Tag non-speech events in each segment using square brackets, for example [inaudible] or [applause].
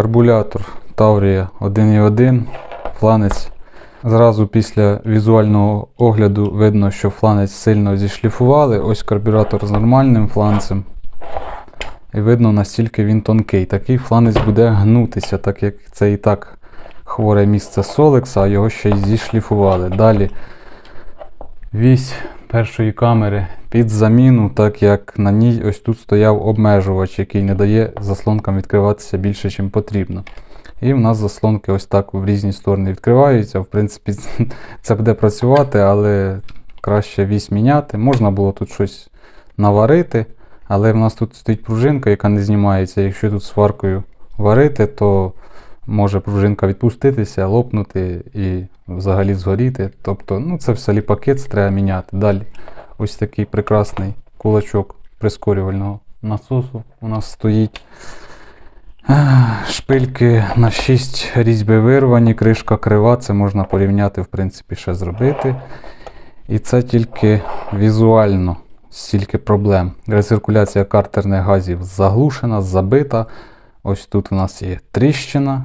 Карбулятор Таврія 1.1, фланець. Зразу після візуального огляду видно, що фланець сильно зішліфували. Ось карбюратор з нормальним фланцем. І видно, настільки він тонкий. Такий фланець буде гнутися, так як це і так хворе місце Солекса, а його ще й зішліфували. Далі вісь першої камери під заміну, так як на ній ось тут стояв обмежувач, який не дає заслонкам відкриватися більше, ніж потрібно. І в нас заслонки ось так в різні сторони відкриваються. В принципі, [laughs] це буде працювати, але краще вісь міняти. Можна було тут щось наварити, але в нас тут стоїть пружинка, яка не знімається. Якщо тут сваркою варити, то може пружинка відпуститися, лопнути і взагалі згоріти. Тобто, ну це все ліпакет, це треба міняти. Далі ось такий прекрасний кулачок прискорювального насосу у нас стоїть. Шпильки на 6 різьби вирвані, кришка крива, це можна порівняти, в принципі, ще зробити. І це тільки візуально стільки проблем. Рециркуляція картерних газів заглушена, забита. Ось тут у нас є тріщина.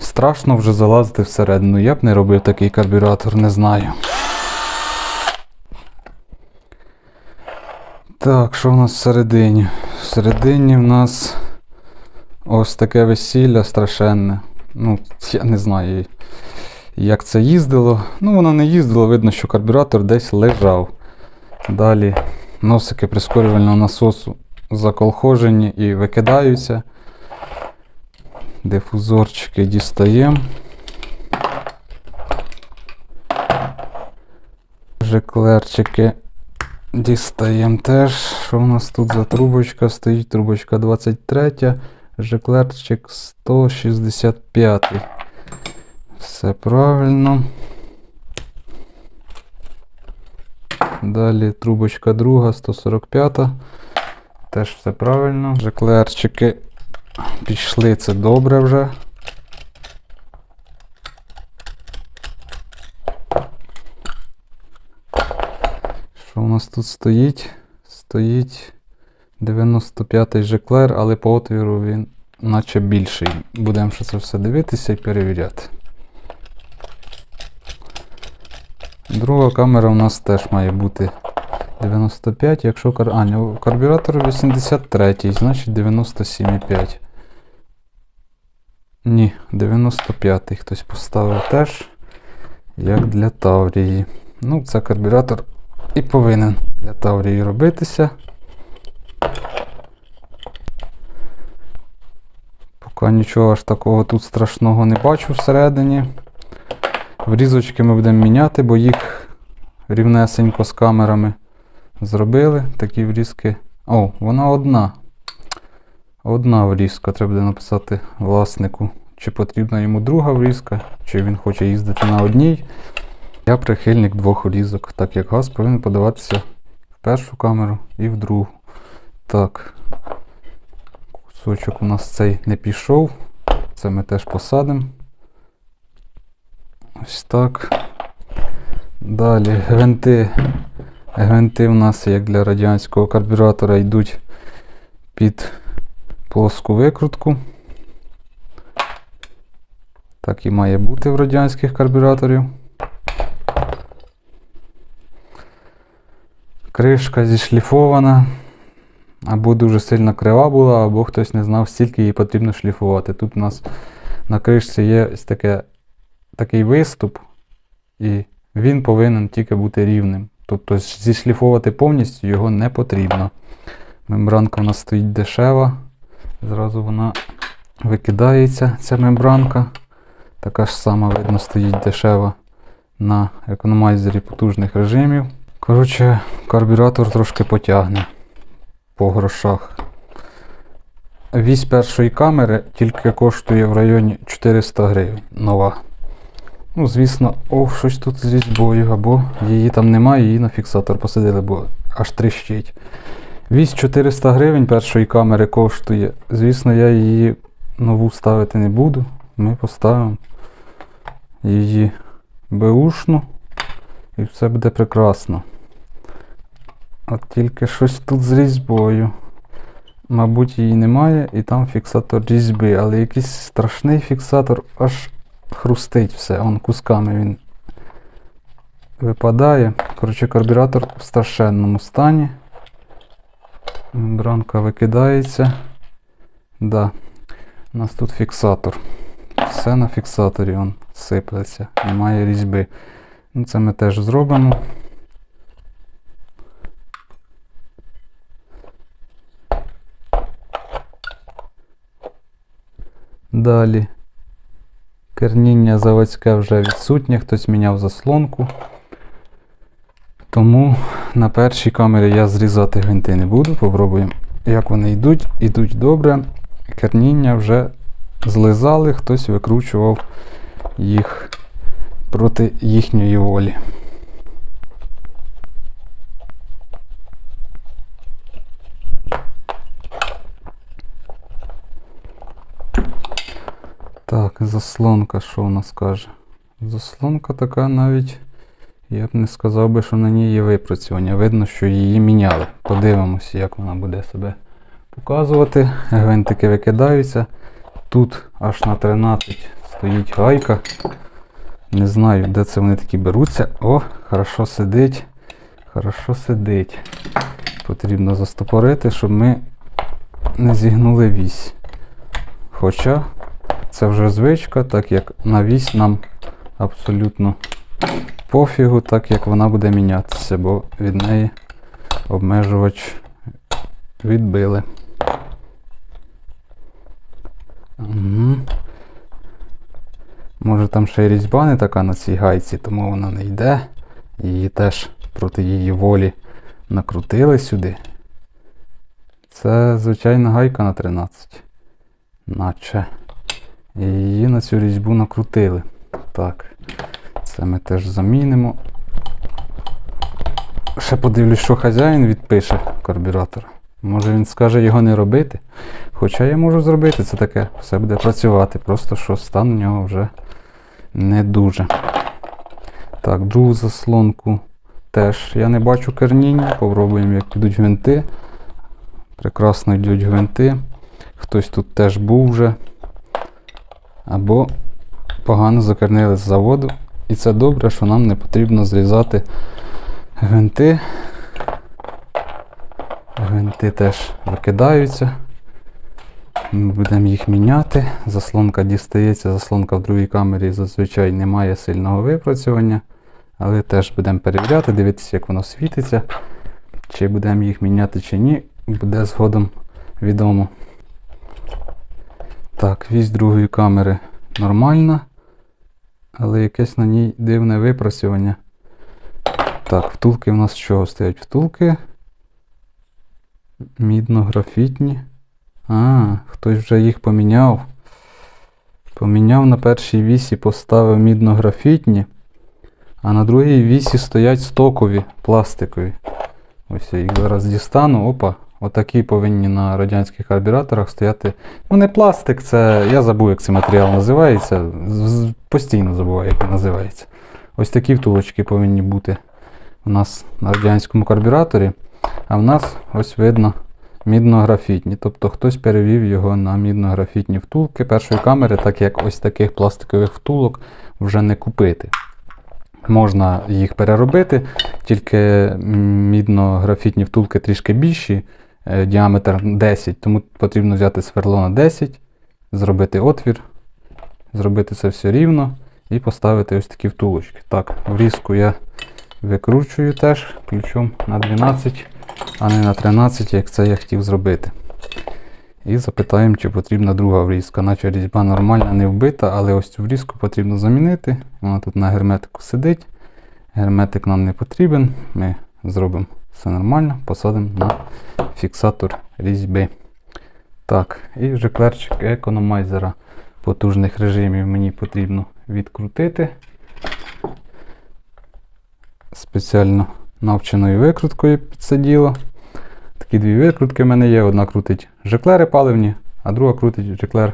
Страшно вже залазити всередину. Я б не робив такий карбюратор, не знаю. Так, що в нас всередині? Всередині в нас ось таке весілля страшенне. Ну, я не знаю, як це їздило. Ну, воно не їздило, видно, що карбюратор десь лежав. Далі носики прискорювального насосу заколхожені і викидаються. Дифузорчики дістаємо. Жеклерчики дістаємо теж. Що у нас тут за трубочка стоїть? Трубочка 23, жеклерчик 165. Все правильно. Далі трубочка друга, 145. Теж все правильно. Жеклерчики пішли, це добре вже. Що у нас тут стоїть? Стоїть 95-й жеклер, але по отвіру він наче більший. Будемо ще це все дивитися і перевіряти. Друга камера у нас теж має бути 95, якщо кар... а, ні, карбюратор 83, значить 97,5. Ні, 95 хтось поставив теж, як для Таврії. Ну, це карбюратор і повинен для Таврії робитися. Поки нічого аж такого тут страшного не бачу всередині. Врізочки ми будемо міняти, бо їх рівнесенько з камерами зробили. Такі врізки. О, вона одна. Одна врізка. Треба буде написати власнику, чи потрібна йому друга врізка, чи він хоче їздити на одній. Я прихильник двох врізок, так як газ повинен подаватися в першу камеру і в другу. Так. Кусочок у нас цей не пішов. Це ми теж посадимо. Ось так. Далі гвинти. Гвинти у нас, як для радянського карбюратора, йдуть під плоску викрутку. Так і має бути в радянських карбюраторів. Кришка зішліфована. Або дуже сильно крива була, або хтось не знав, стільки її потрібно шліфувати. Тут у нас на кришці є ось таке, такий виступ, і він повинен тільки бути рівним. Тобто зішліфовувати повністю його не потрібно. Мембранка у нас стоїть дешева. Зразу вона викидається, ця мембранка. Така ж сама, видно, стоїть дешева на економайзері потужних режимів. Коротше, карбюратор трошки потягне по грошах. Вісь першої камери тільки коштує в районі 400 гривень нова. Ну, звісно, о, щось тут з різьбою, або її там немає, її на фіксатор посадили, бо аж тріщить. Вісь 400 гривень першої камери коштує. Звісно, я її нову ставити не буду. Ми поставимо її беушну і все буде прекрасно. От тільки щось тут з різьбою. мабуть, її немає, і там фіксатор різьби, але якийсь страшний фіксатор аж хрустить все. Он кусками він випадає. Коротше, карбюратор в страшенному стані. Мембранка викидається. Да. У нас тут фіксатор. Все на фіксаторі он сиплеться, немає різьби. Ну, це ми теж зробимо. Далі. Керніння заводське вже відсутнє, хтось міняв заслонку. Тому на першій камері я зрізати гвинти не буду. Попробуємо, як вони йдуть. Йдуть добре. Керніння вже злизали, хтось викручував їх проти їхньої волі. Так, заслонка, що у нас каже? Заслонка така навіть, я б не сказав би, що на ній є випрацювання. Видно, що її міняли. Подивимося, як вона буде себе показувати. Гвинтики викидаються. Тут аж на 13 стоїть гайка. Не знаю, де це вони такі беруться. О, хорошо сидить. Хорошо сидить. Потрібно застопорити, щоб ми не зігнули вісь. Хоча це вже звичка, так як на вісь нам абсолютно пофігу, так як вона буде мінятися, бо від неї обмежувач відбили. Угу. Може там ще й різьба не така на цій гайці, тому вона не йде. Її теж проти її волі накрутили сюди. Це звичайна гайка на 13. Наче. І її на цю різьбу накрутили. Так, це ми теж замінимо. Ще подивлюсь, що хазяїн відпише карбюратор. Може він скаже його не робити. Хоча я можу зробити це таке, все буде працювати. Просто що стан у нього вже не дуже. Так, другу заслонку теж я не бачу керніння. Попробуємо, як підуть гвинти. Прекрасно йдуть гвинти. Хтось тут теж був вже. Або погано закернили з заводу. І це добре, що нам не потрібно зрізати гвинти. Гвинти теж викидаються. Ми будемо їх міняти. Заслонка дістається, заслонка в другій камері зазвичай не має сильного випрацювання. Але теж будемо перевіряти, дивитися, як воно світиться. Чи будемо їх міняти, чи ні, буде згодом відомо. Так, вісь другої камери нормальна, але якесь на ній дивне випрацювання. Так, втулки в нас чого стоять? Втулки мідно-графітні. А, хтось вже їх поміняв. Поміняв на першій вісі, поставив мідно-графітні, а на другій вісі стоять стокові пластикові. Ось я їх зараз дістану. Опа, отакі повинні на радянських карбюраторах стояти. Ну, не пластик, це. Я забув, як цей матеріал називається. Постійно забуваю, як він називається. Ось такі втулочки повинні бути у нас на радянському карбюраторі. А в нас ось видно мідно-графітні. Тобто хтось перевів його на мідно-графітні втулки першої камери, так як ось таких пластикових втулок вже не купити. Можна їх переробити, тільки мідно-графітні втулки трішки більші, діаметр 10, тому потрібно взяти сверло на 10, зробити отвір, зробити це все рівно і поставити ось такі втулочки. Так, врізку я викручую теж ключом на 12, а не на 13, як це я хотів зробити. І запитаємо, чи потрібна друга врізка. Наче різьба нормальна, не вбита, але ось цю врізку потрібно замінити. Вона тут на герметику сидить. Герметик нам не потрібен. Ми зробимо все нормально, посадимо на фіксатор різьби. Так, і жеклерчик економайзера потужних режимів мені потрібно відкрутити. Спеціально навченою викруткою під це діло. Такі дві викрутки в мене є. Одна крутить жеклери паливні, а друга крутить жеклер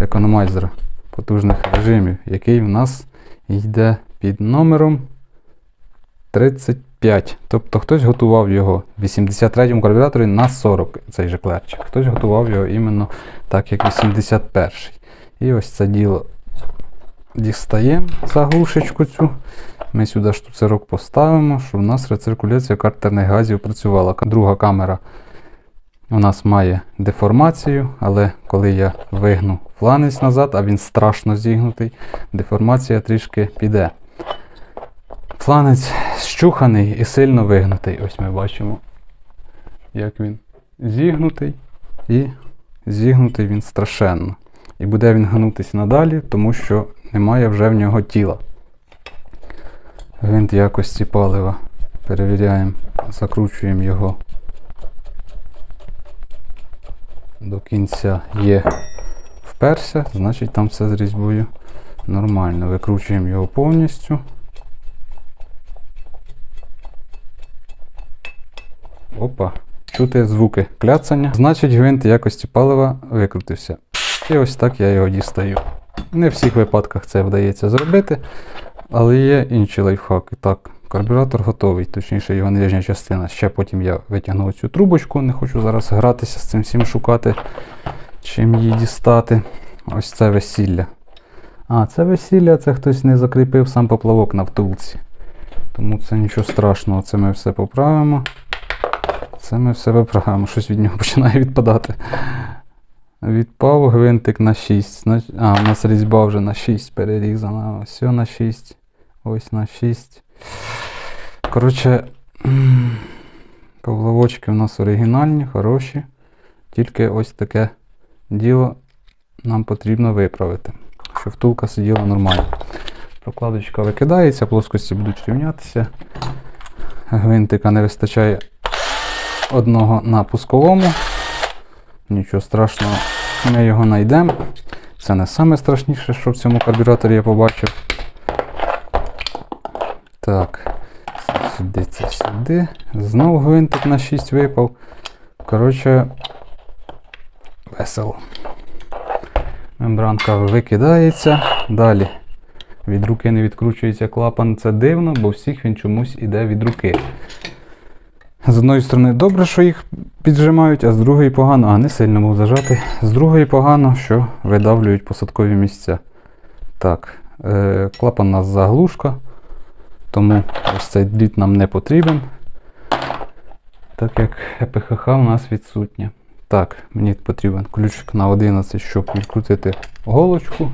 економайзера потужних режимів, який в нас йде під номером 35. 5. Тобто хтось готував його в 83-му карбюраторі на 40 цей же клерчик. Хтось готував його іменно так, як 81-й. І ось це діло дістаємо заглушечку цю. Ми сюди штуцерок поставимо, щоб у нас рециркуляція картерних газів працювала. Друга камера у нас має деформацію, але коли я вигну фланець назад, а він страшно зігнутий, деформація трішки піде. Фланець щуханий і сильно вигнутий. Ось ми бачимо, як він зігнутий і зігнутий він страшенно. І буде він гнутися надалі, тому що немає вже в нього тіла. Гвинт якості палива. Перевіряємо, закручуємо його до кінця є вперся, значить там все з різьбою нормально. Викручуємо його повністю. Опа. Чути звуки кляцання. Значить, гвинт якості палива викрутився. І ось так я його дістаю. Не в всіх випадках це вдається зробити, але є інші лайфхаки. Так, карбюратор готовий, точніше його нижня частина. Ще потім я витягну цю трубочку, не хочу зараз гратися з цим всім шукати, чим її дістати. Ось це весілля. А, це весілля, це хтось не закріпив сам поплавок на втулці. Тому це нічого страшного, це ми все поправимо. Це ми все виправимо, щось від нього починає відпадати. Відпав гвинтик на 6. А, у нас різьба вже на 6 перерізана. Ось на 6. Ось на 6. Коротше, м, у нас оригінальні, хороші. Тільки ось таке діло нам потрібно виправити, щоб втулка сиділа нормально. Прокладочка викидається, плоскості будуть рівнятися. Гвинтика не вистачає одного на пусковому. Нічого страшного, ми його знайдемо. Це не саме страшніше, що в цьому карбюраторі я побачив. Так, сюди це сюди. Знову гвинтик на 6 випав. Коротше, весело. Мембранка викидається. Далі. Від руки не відкручується клапан. Це дивно, бо всіх він чомусь іде від руки. З одної сторони, добре, що їх піджимають, а з другої погано, а не сильно був зажати. З другої погано, що видавлюють посадкові місця. Так, е, клапан у нас заглушка, тому ось цей дріт нам не потрібен. Так як ЕПХХ у нас відсутнє. Так, мені потрібен ключик на 11, щоб відкрутити голочку.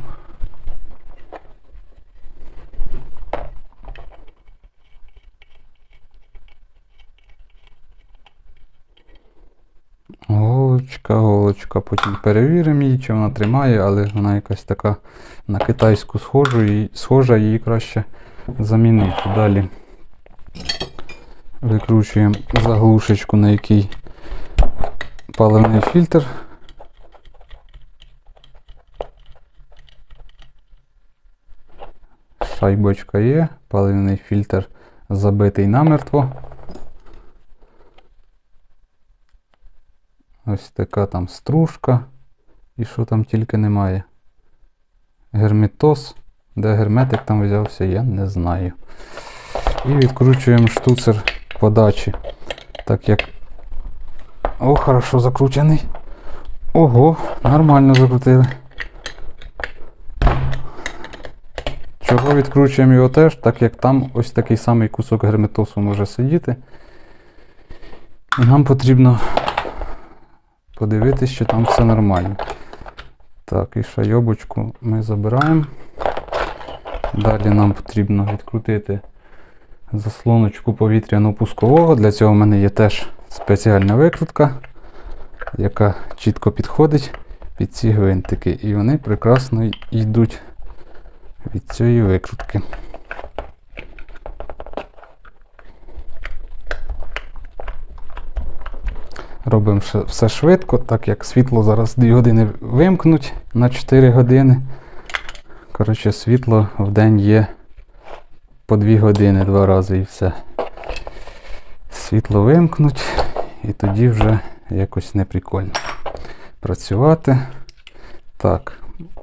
Голочка, потім перевіримо її, чи вона тримає, але вона якась така на китайську схожу, і, схожа, її краще замінити. Далі викручуємо заглушечку, на якій паливний фільтр. Шайбочка є, паливний фільтр забитий намертво. Ось така там стружка. І що там тільки немає. Герметоз. Де герметик там взявся, я не знаю. І відкручуємо штуцер подачі. Так як. О, хорошо закручений. Ого, нормально закрутили. Чого відкручуємо його теж, так як там ось такий самий кусок герметосу може сидіти. І нам потрібно подивитись, що там все нормально. Так, і шайобочку ми забираємо. Далі нам потрібно відкрутити заслоночку повітряно пускового. Для цього в мене є теж спеціальна викрутка, яка чітко підходить під ці гвинтики. І вони прекрасно йдуть від цієї викрутки. Робимо все швидко, так як світло зараз 2 години вимкнуть на 4 години. Коротше, світло в день є по 2 години два рази і все. Світло вимкнуть, і тоді вже якось неприкольно працювати. Так,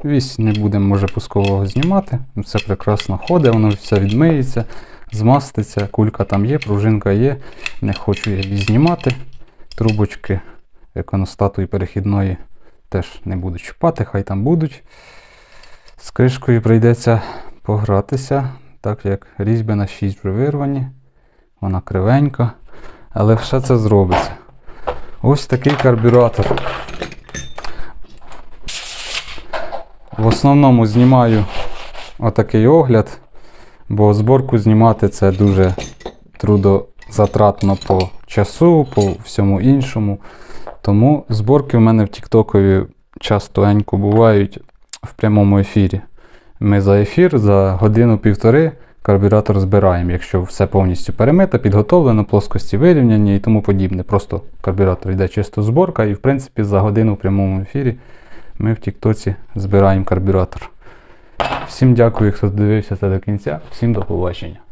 вісь не будемо, може, пускового знімати. Все прекрасно ходить, воно все відмиється. змаститься. Кулька там є, пружинка є. Не хочу я її знімати. Трубочки іконостатуї перехідної теж не буду чіпати, хай там будуть. З кришкою прийдеться погратися, так як різьби на 6 вже вирвані. Вона кривенька, але все це зробиться. Ось такий карбюратор. В основному знімаю отакий огляд, бо зборку знімати це дуже трудозатратно по часу, по всьому іншому. Тому зборки в мене в Тіктокові часто бувають в прямому ефірі. Ми за ефір за годину-півтори карбюратор збираємо, якщо все повністю перемито, підготовлено, плоскості вирівняні і тому подібне. Просто карбюратор йде чисто зборка, і в принципі за годину в прямому ефірі ми в Тіктоці збираємо карбюратор. Всім дякую, хто дивився це до кінця. Всім до побачення.